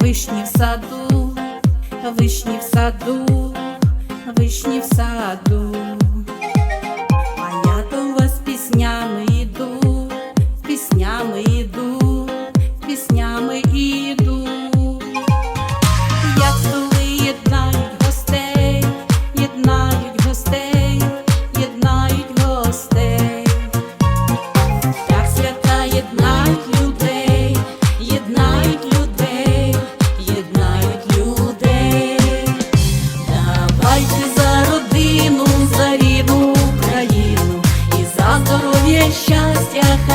Вишні в саду, вишні в саду, вишні в саду.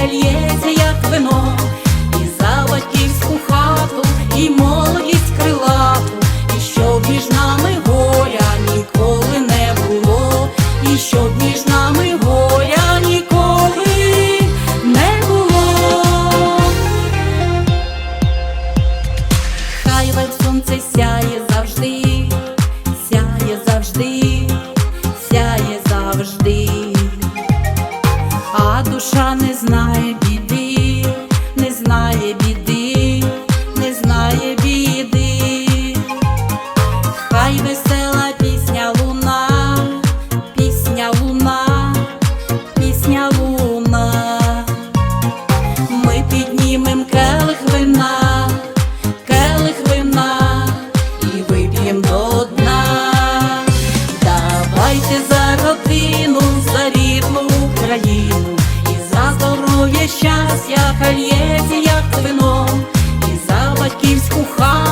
Лється, як вино, і за батьківську хату, і молодість крилату, і щоб між нами горя ніколи не було, і щоб між нами горя ніколи не було. Хай вам сонце сяє завжди, сяє завжди, сяє завжди, душа не знає біди, не знає біди, не знає біди. Хай весела пісня луна, пісня луна, пісня луна. Ми піднімем келих вина, келих вина і вип'єм до дна. Давайте за родину, за рідну здоров'я, щастя, хай лється, як вино, і за батьківську хату,